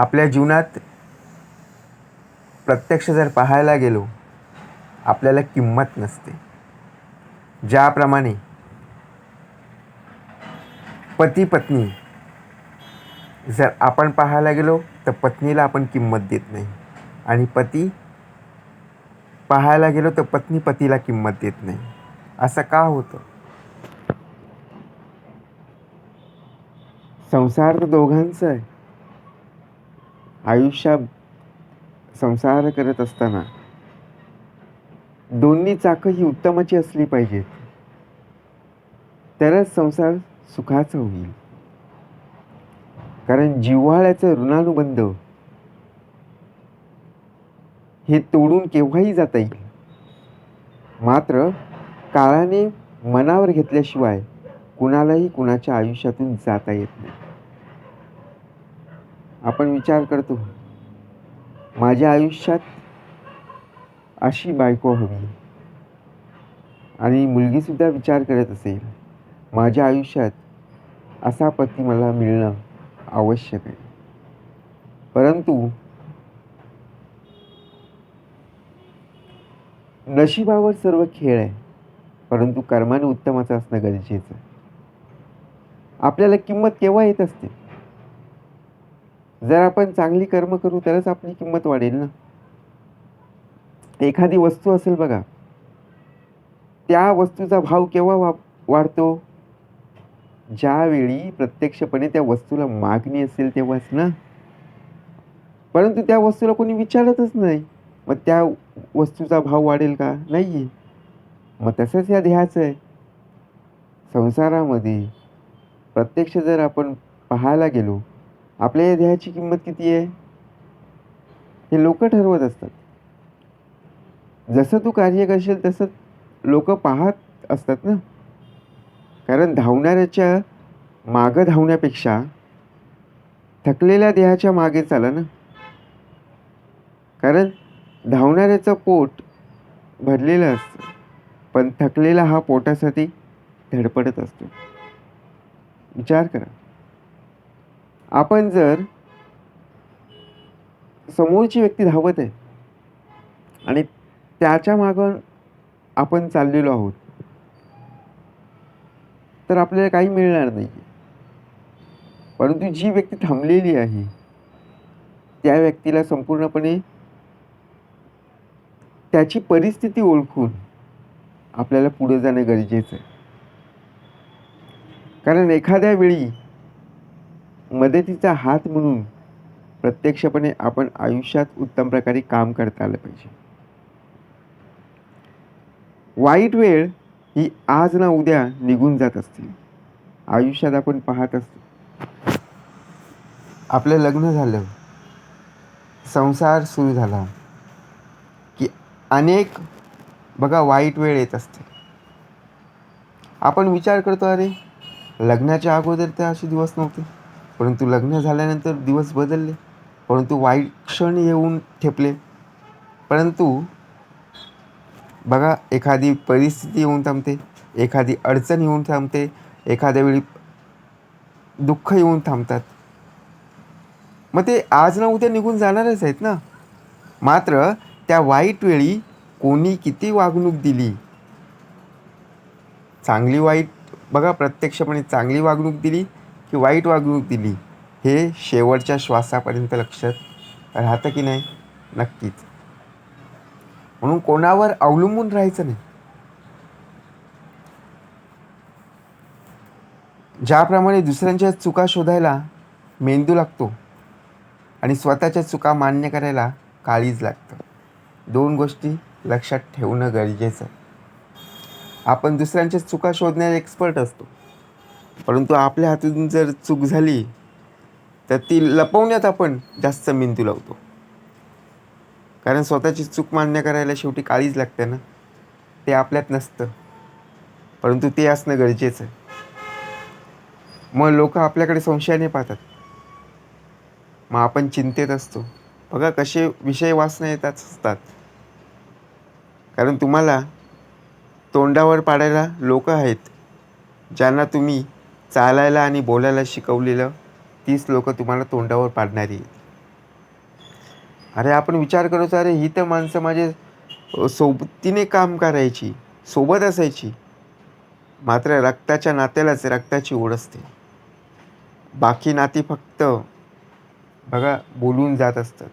आपल्या जीवनात प्रत्यक्ष जर पाहायला गेलो आपल्याला किंमत नसते. ज्याप्रमाणे पती पत्नी जर आपण पाहायला गेलो तर पत्नीला आपण किंमत देत नाही. आणि पती पाहायला गेलो तर पत्नी पतीला किंमत देत नाही. असं का होतं? संसार तर दोघांचा आहे. आयुष्यात संसार करत असताना दोन्ही चाकं ही उत्तमाची असली पाहिजेत. तरच संसार सुखाचा होईल. कारण जिव्हाळ्याचं ऋणानुबंध हे तोडून केव्हाही जाता येईल. मात्र काळाने मनावर घेतल्याशिवाय कुणालाही कुणाच्या आयुष्यातून जाता येत नाही. आपण विचार करतो माझ्या आयुष्यात अशी बायको हवी. आणि मुलगीसुद्धा विचार करत असेल माझ्या आयुष्यात असा पती मला मिळणं आवश्यक आहे. परंतु नशिबावर सर्व खेळ आहे परंतु कर्माने उत्तमाचं असणं गरजेचं आहे. आपल्याला किंमत केव्हा येत असते? जर आपण चांगली कर्म करू तरच आपली किंमत वाढेल ना. एखादी वस्तू असेल बघा. त्या वस्तूचा भाव केव्हा वा वाढतो? ज्यावेळी प्रत्यक्षपणे त्या वस्तूला मागणी असेल तेव्हाच ना. परंतु त्या वस्तूला कोणी विचारतच नाही. मग त्या वस्तूचा भाव वाढेल का? नाही आहे मग तसंच या ध्येयाचं आहे. संसारामध्ये प्रत्यक्ष जर आपण पाहायला गेलो आपल्या या ध्येयाची किंमत किती आहे? हे लोक ठरवत असतात. जसं तू कार्य करशील तसं लोक पाहत असतात ना. कारण धावणाऱ्याच्या मागं धावण्यापेक्षा थकलेल्या देहाच्या मागे चाला ना. कारण धावणाऱ्याचं पोट भरलेलं असतं. पण थकलेला हा पोटासाठी धडपडत असतो. विचार करा. आपण जर समोरची व्यक्ती धावत आहे आणि त्याच्या मागं आपण चाललेलो आहोत तर आपल्याला काही मिळणार नाही. परंतु जी व्यक्ती थांबलेली आहे त्या व्यक्तीला संपूर्णपणे त्याची परिस्थिती ओळखून आपल्याला पुढे जाणं गरजेचं आहे. कारण एखाद्या वेळी मदतीचा हात म्हणून प्रत्यक्षपणे आपण आयुष्यात उत्तम प्रकारे काम करता आलं पाहिजे. वाईट वेळ ही आज ना उद्या निघून जात असते. आयुष्यात आपण पाहत असतो. आपलं लग्न झालं. संसार सुरू झाला. की अनेक बघा वाईट वेळ येत असते. आपण विचार करतो अरे लग्नाच्या अगोदर तर असे दिवस नव्हते. परंतु लग्न झाल्यानंतर दिवस बदलले परंतु वाईट क्षण येऊन ठेपले. परंतु बघा एखादी परिस्थिती येऊन थांबते एखादी अडचण येऊन थांबते एखाद्या वेळी दुःख येऊन थांबतात. मग ते आज ना उद्या निघून जाणारच आहेत ना. मात्र त्या वाईट वेळी कोणी किती वागणूक दिली? चांगली वाईट बघा प्रत्यक्षपणे चांगली वागणूक दिली की वाईट वागणूक दिली हे शेवटच्या श्वासापर्यंत लक्षात राहतं की नाही? नक्कीच. म्हणून कोणावर अवलंबून राहायचं नाही. ज्याप्रमाणे दुसऱ्यांच्या चुका शोधायला मेंदू लागतो आणि स्वतःच्या चुका मान्य करायला काळीज लागतं. दोन गोष्टी लक्षात ठेवणं गरजेचं आहे. आपण दुसऱ्यांच्या चुका शोधण्यात एक्सपर्ट असतो. परंतु आपल्या हातून जर चूक झाली तर ती लपवण्यात आपण जास्त मेंदू लावतो. कारण स्वतःची चूक मान्य करायला शेवटी काळीच लागते ना. ते आपल्यात नसतं. परंतु ते असणं गरजेचं आहे. मग लोक आपल्याकडे संशयाने पाहतात. मग आपण चिंतेत असतो. बघा कसे विषय वाचणं येतात असतात. कारण तुम्हाला तोंडावर पाडायला लोक आहेत ज्यांना तुम्ही चालायला आणि बोलायला शिकवलेलं तीच लोक तुम्हाला तोंडावर पाडणारी. आहेत अरे आपण विचार करतो अरे ही तर माणसं माझे सोबतीने काम करायची सोबत असायची. मात्र रक्ताच्या नात्यालाच रक्ताची ओढ असते. बाकी नाती फक्त बघा बोलून जात असतात.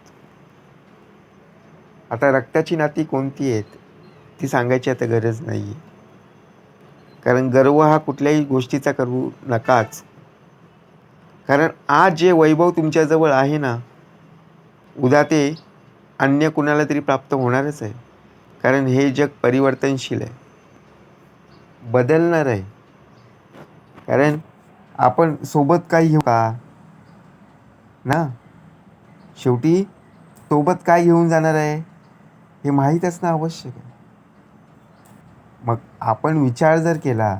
आता रक्ताची नाती कोणती आहेत ती सांगायची आता गरज नाही आहे कारण गर्व हा कुठल्याही गोष्टीचा करू नकाच. कारण आज जे वैभव तुमच्याजवळ आहे ना उद्या ते अन्य कुणाला तरी प्राप्त होणारच आहे. कारण हे जग परिवर्तनशील आहे. बदलणार आहे. कारण आपण सोबत काही घेऊ का? ना? शेवटी सोबत काय घेऊन जाणार आहे हे माहीत असणं आवश्यक आहे. मग आपण विचार जर केला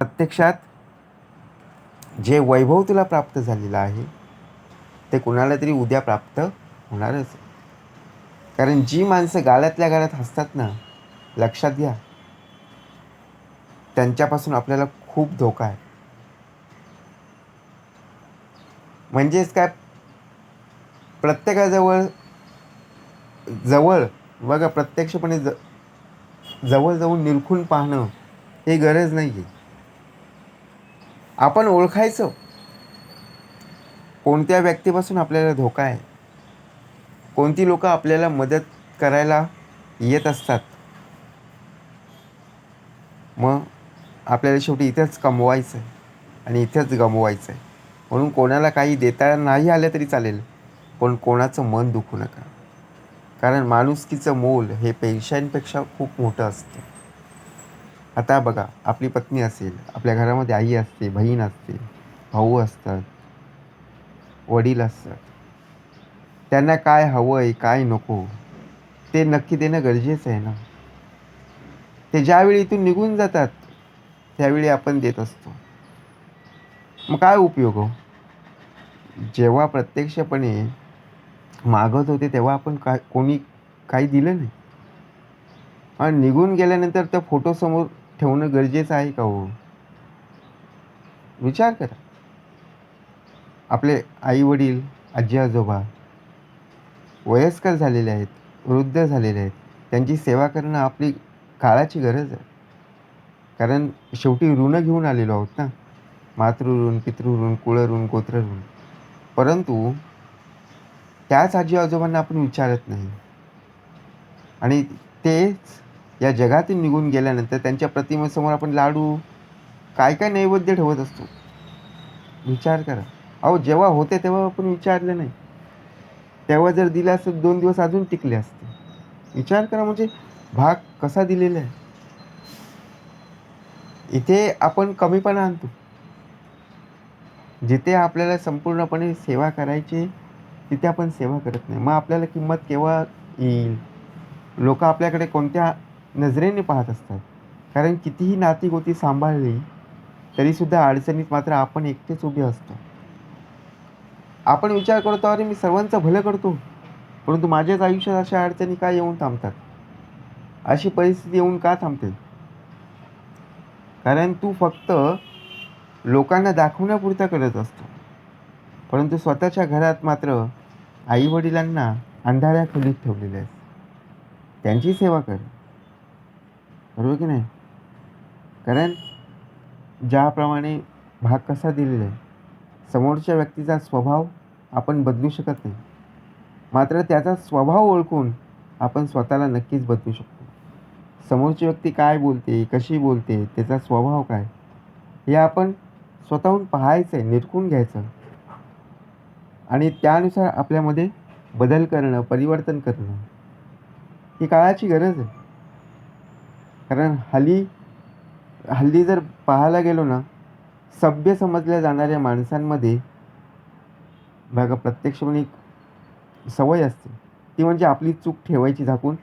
प्रत्यक्षात जे वैभव तुला प्राप्त झालेलं आहे ते कुणाला तरी उद्या प्राप्त होणारच कारण जी माणसं गाळ्यातल्या गाळ्यात हसतात ना लक्षात घ्या. त्यांच्यापासून आपल्याला खूप धोका आहे. म्हणजेच काय? प्रत्येकाजवळ जवळ बघा प्रत्यक्षपणे ज जवळ जाऊन निरखून पाहणं हे गरज नाही आहे आपण ओळखायचं. कोणत्या व्यक्तीपासून आपल्याला धोका आहे? कोणती लोक आपल्याला मदत करायला येत असतात? मग आपल्याला शेवटी इथेच कमवायचं आहे आणि इथेच गमवायचं आहे म्हणून कोणाला काही देता नाही आलं तरी चालेल पण कोणाचं मन दुखू नका. कारण माणुसकीचं मोल हे पैशांपेक्षा खूप मोठं असतं. आता बघा आपली पत्नी असेल आपल्या घरामध्ये आई असते बहीण असते भाऊ असतात वडील असतात. त्यांना काय हवं आहे काय नको ते नक्की देणं गरजेचं आहे ना? ते ज्यावेळी इथून निघून जातात त्यावेळी आपण देत असतो. मग काय उपयोग हो? जेव्हा प्रत्यक्षपणे मागत होते तेव्हा आपण काय कोणी काही दिलं नाही. आणि निघून गेल्यानंतर त्या फोटोसमोर ठेवणं गरजेचं आहे का हो? विचार करा. आपले आई वडील आजी आजोबा वयस्कर झालेले आहेत वृद्ध झालेले आहेत त्यांची सेवा करणं आपली काळाची गरज आहे. कारण शेवटी ऋण घेऊन आलेलो आहोत ना. मातृऋण पितृऋण कुळऋण गोत्रऋण. परंतु त्याच आजी आजोबांना आपण विचारत नाही. आणि तेच या जगातून निघून गेल्यानंतर त्यांच्या प्रतिमेसमोर आपण लाडू काय काय नैवेद्य ठेवत असतो? विचार करा. अहो जेव्हा होते तेव्हा आपण विचारले नाही. तेव्हा जर दिलं असतं दोन दिवस अजून टिकले असते. विचार करा म्हणजे भाग कसा दिलेला आहे? इथे आपण कमीपणा आणतो. जिथे आपल्याला संपूर्णपणे सेवा करायची तिथे आपण सेवा करत नाही. मग आपल्याला किंमत केव्हा येईल? लोक आपल्याकडे कोणत्या नजरेने पाहत असतात? कारण कितीही नाती गोती सांभाळली तरीसुद्धा अडचणीत मात्र आपण एकटेच उभे असतो. आपण विचार करतो अरे मी सर्वांचं भलं करतो. परंतु माझ्याच आयुष्यात अशा अडचणी का येऊन थांबतात? अशी परिस्थिती येऊन का थांबते? कारण तू फक्त लोकांना दाखवण्यापुरता करत असतो. परंतु स्वतःच्या घरात मात्र आईवडिलांना अंधाऱ्या खोलीत ठेवलेले आहे त्यांची सेवा कर. बरोबर की नाही? कारण ज्याप्रमाणे भाग कसा दिलेला आहे समोरच्या व्यक्तीचा स्वभाव आपण बदलू शकत नाही. मात्र त्याचा स्वभाव ओळखून आपण स्वतःला नक्कीच बदलू शकतो. समोरची व्यक्ती काय बोलते कशी बोलते त्याचा स्वभाव काय हे आपण स्वतःहून पाहायचं आहे निरखून घ्यायचं. आणि त्यानुसार आपल्यामध्ये बदल करणं परिवर्तन करणं ही काळाची गरज आहे. कारण हल्ली हल्ली जर पाहायला गेलो ना सभ्य समजल्या जाणाऱ्या माणसांमध्ये बघा प्रत्यक्षपणे एक सवय असते. ती म्हणजे आपली चूक ठेवायची झाकून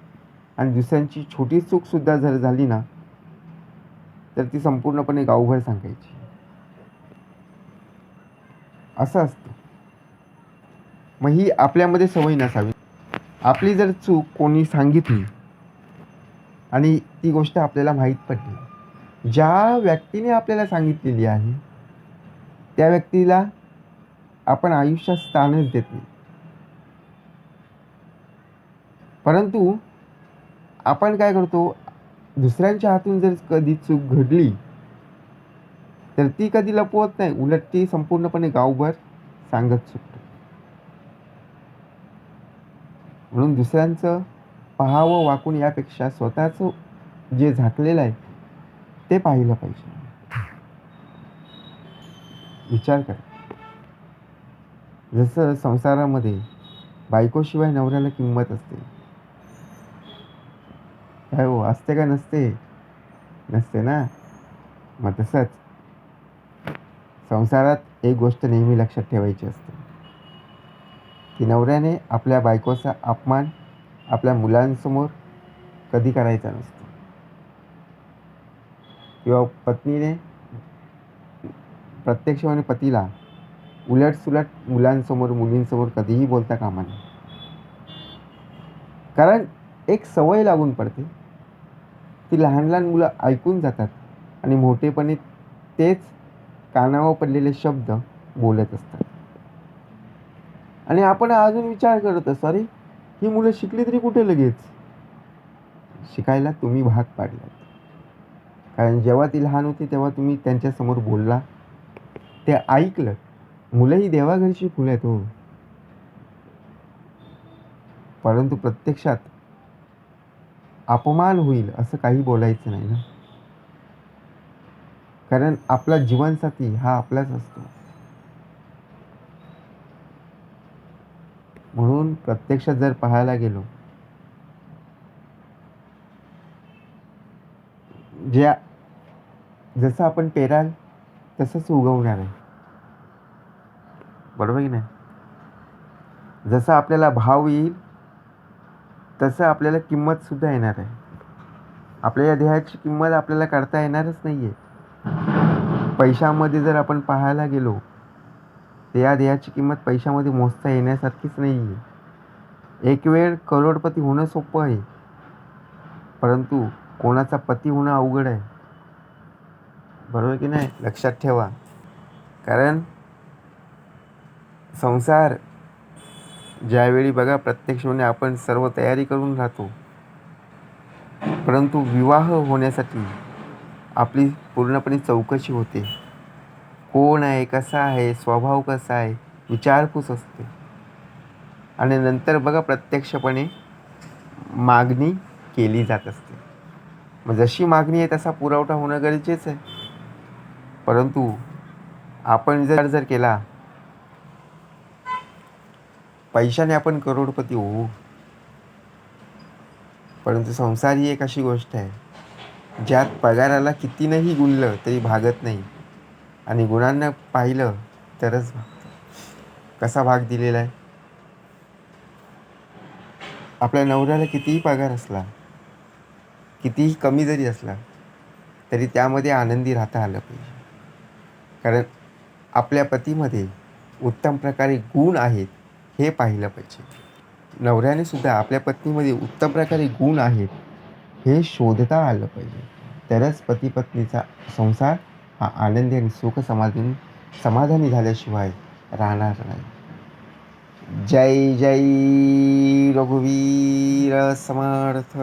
आणि दुसऱ्यांची छोटी चूकसुद्धा जर झाली ना तर ती संपूर्णपणे गावभर सांगायची. असं असतं. मग ही आपल्यामध्ये सवय नसावी. आपली जर चूक कोणी सांगितली आणि ती गोष्ट आपल्याला माहीत पडली ज्या व्यक्तीने आपल्याला सांगितलेली आहे त्या व्यक्तीला आपण आयुष्यात स्थानच देत नाही. परंतु आपण काय करतो दुसऱ्यांच्या हातून जर कधी चूक घडली तर ती कधी लपवत नाही. उलट ती संपूर्णपणे गावभर सांगत चूक म्हणून दुसऱ्यांचं पाहावं वाकून यापेक्षा स्वतःचं जे झाकलेलं आहे ते पाहिलं पाहिजे. विचार करा. जसं संसारामध्ये बायकोशिवाय नवऱ्याला किंमत असते. काय हो असते का नसते? नसते ना? मग तसंच. संसारात एक गोष्ट नेहमी लक्षात ठेवायची असते. की नवऱ्याने आपल्या बायकोचा अपमान आपल्या मुलांसमोर कधी करायचा नसतो. किंवा पत्नीने प्रत्यक्षपणे पतीला उलटसुलट मुलांसमोर मुलींसमोर कधीही बोलता कामा नये. कारण एक सवय लागून पडते. ती लहान लहान मुलं ऐकून जातात आणि मोठेपणी तेच कानावर पडलेले शब्द बोलत असतात. आणि आपण अजून विचार करत असा अरे ही मुलं शिकली तरी कुठे लगेच? शिकायला तुम्ही भाग पाडलात. कारण जेव्हा ती लहान होती तेव्हा तुम्ही त्यांच्यासमोर बोलला. ते ऐकलं. मुलं ही देवाघरची फुलं आहेत हो. परंतु प्रत्यक्षात अपमान होईल असं काही बोलायचं नाही ना? कारण आपला जीवनसाथी हा आपलाच असतो. म्हणून प्रत्यक्षात जर पाहायला गेलो ज्या जसं आपण पेराल तसंच उगवणार आहे. बरोबर की नाही? जसं आपल्याला भाव येईल तसं आपल्याला किंमतसुद्धा येणार आहे. आपल्या या देहाची किंमत आपल्याला करता येणारच नाही आहे पैशामध्ये जर आपण पाहायला गेलो या देहाची किंमत पैशामध्ये मोजता येण्यासारखीच नाही आहे एक वेळ करोडपती होणं सोपं आहे परंतु कोणाचा पती होणं अवघड आहे? बरोबर की नाही? लक्षात ठेवा. कारण संसार ज्यावेळी बघा प्रत्यक्षपणे म्हणजे आपण सर्व तयारी करून राहतो. परंतु विवाह होण्यासाठी आपली पूर्णपणे चौकशी होते. कोण आहे कसा आहे स्वभाव कसा आहे विचारपूस असते. आणि नंतर बघा प्रत्यक्षपणे मागणी केली जात असते. मग जशी मागणी आहे तसा पुरवठा होणं गरजेचं आहे. परंतु आपण जर जर केला पैशाने आपण करोडपती होऊ. परंतु संसार ही एक अशी गोष्ट आहे ज्यात पगाराला कितीनंही गुणलं तरी भागत नाही. आणि गुणांना पाहिलं तरच कसा भाग दिलेला आहे? आपल्या नवऱ्याला कितीही पगार असला कितीही कमी जरी असला तरी त्यामध्ये आनंदी राहता आलं पाहिजे. कारण आपल्या पतीमध्ये उत्तम प्रकारे गुण आहेत हे पाहिलं पाहिजे. नवऱ्याने सुद्धा आपल्या पत्नीमध्ये उत्तम प्रकारे गुण आहेत हे शोधता आलं पाहिजे. तरच पती पत्नीचा संसार हा आनंदी आणि सुख समाधानी समाधानी झाल्याशिवाय राहणार नाही. जय जय रघुवीर समर्थ.